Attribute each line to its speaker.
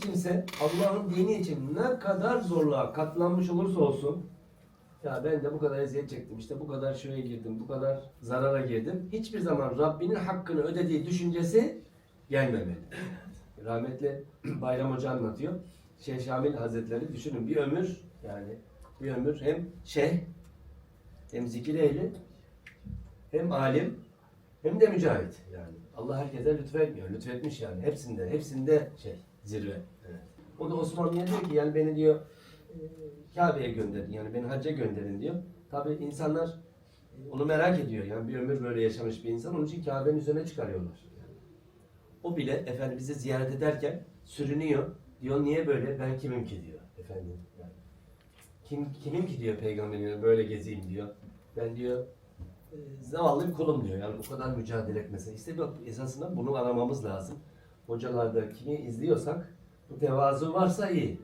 Speaker 1: kimse Allah'ın dini için ne kadar zorluğa katlanmış olursa olsun ya ben de bu kadar eziyet çektim işte bu kadar şuraya girdim bu kadar zarara girdim. Hiçbir zaman Rabbinin hakkını ödediği düşüncesi gelmemeli. Rahmetli Bayram Hoca anlatıyor. Şeyh Şamil Hazretleri düşünün bir ömür yani bir ömür hem şeyh hem zikir ehli hem alim hem de mücahit yani. Allah herkese lütfetmiyor. Lütfetmiş yani. Hepsinde, hepsinde şey zirve. Evet. O da Osmanlı'ya diyor ki yani beni diyor e, Kabe'ye gönderin. Yani beni hacca gönderin diyor. Tabi insanlar e, onu merak ediyor. Yani bir ömür böyle yaşamış bir insan. Onun için Kabe'nin üzerine çıkarıyorlar. Yani. O bile efendim bizi ziyaret ederken sürünüyor. Diyor niye böyle? Ben kimim ki diyor efendim. Yani. Kim, kimim ki diyor peygamberin böyle gezeyim diyor. Ben diyor e, zavallı bir kulum diyor. Yani bu kadar mücadele etmesi. İşte bak esasında bunu aramamız lazım. Hocalarda kimi izliyorsak bu tevazu varsa iyi.